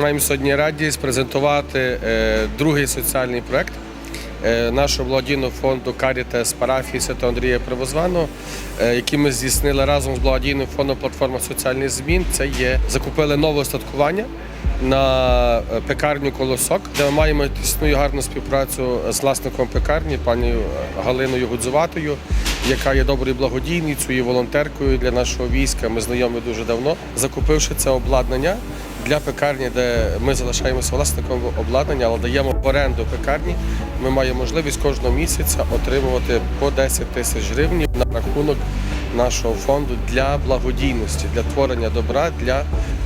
Маємо сьогодні радість презентувати е, другий соціальний проект е, нашого благодійного фонду Карітес парафії Святого Андрія Привозваного, е, який ми здійснили разом з благодійним фондом Платформа соціальних змін. Це є закупили нове остаткування на е, пекарню Колосок, де ми маємо тісну гарну співпрацю з власником пекарні, пані Галиною Гудзуватою, яка є доброю благодійницею і волонтеркою для нашого війська. Ми знайомі дуже давно. Закупивши це обладнання для пекарні, де ми залишаємося власником обладнання, але даємо в оренду пекарні. Ми маємо можливість кожного місяця отримувати по 10 тисяч гривень на рахунок нашого фонду для благодійності, для творення добра для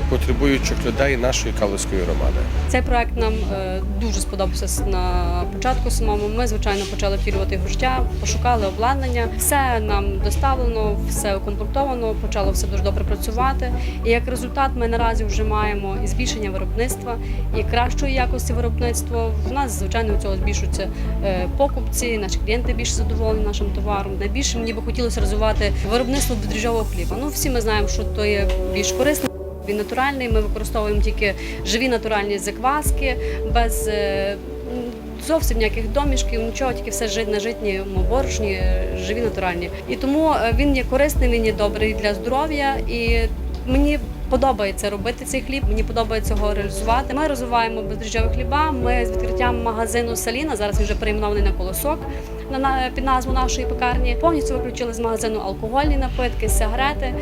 потребуючих людей нашої Калицької громади. Цей проект нам е, дуже сподобався на початку самому. Ми, звичайно, почали втілювати його життя, пошукали обладнання. Все нам доставлено, все укомплектовано, почало все дуже добре працювати. І як результат, ми наразі вже маємо і збільшення виробництва, і кращої якості виробництва. В нас, звичайно, у цього збільшуються е, покупці, наші клієнти більше задоволені нашим товаром. Найбільше мені би хотілося розвивати виробництво дріжджового хліба. Ну, всі ми знаємо, що то є більш корисно. Він натуральний. Ми використовуємо тільки живі натуральні закваски, без е, зовсім ніяких домішків, нічого, тільки все на житньому борошні, е, живі натуральні. І тому е, він є корисний, він є добрий для здоров'я. І мені подобається робити цей хліб. Мені подобається його реалізувати. Ми розвиваємо бездріжджові хліба. Ми з відкриттям магазину Саліна зараз він вже перейменований на колосок. На на- під назву нашої пекарні повністю виключили з магазину алкогольні напитки, сигарети.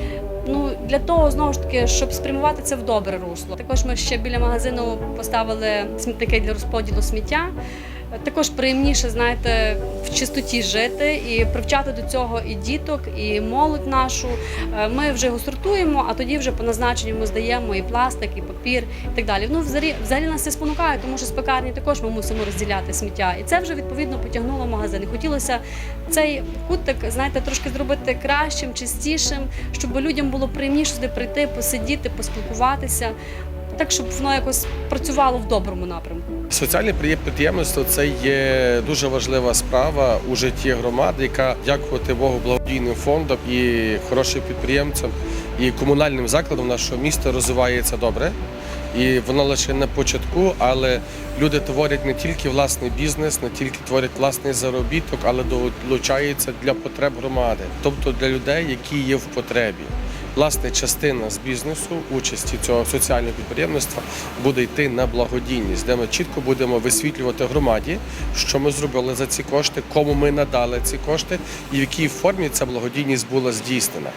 Ну для того знову ж таки, щоб спрямувати це в добре русло. Також ми ще біля магазину поставили смітники для розподілу сміття. Також приємніше, знаєте, в чистоті жити і привчати до цього і діток, і молодь нашу. Е, Ми вже його сортуємо, а тоді вже по назначенню ми здаємо і пластик, і папір, і так далі. Ну, взагалі, взагалі нас це спонукає, тому що з пекарні також ми мусимо розділяти сміття. І це вже відповідно потягнуло магазин. І хотілося цей кутик, знаєте, трошки зробити кращим, чистішим, щоб людям було приємніше сюди прийти, посидіти, поспілкуватися, так щоб воно якось працювало в доброму напрямку. Соціальне приє- підприємництво це є дуже важлива справа у житті громади, яка дякувати Богу благодійним фондам і хорошим підприємцям і комунальним закладам нашого міста розвивається добре. І воно лише на початку, але люди творять не тільки власний бізнес, не тільки творять власний заробіток, але долучаються для потреб громади, тобто для людей, які є в потребі. Власне, частина з бізнесу, участі цього соціального підприємництва буде йти на благодійність, де ми чітко будемо висвітлювати громаді, що ми зробили за ці кошти, кому ми надали ці кошти і в якій формі ця благодійність була здійснена.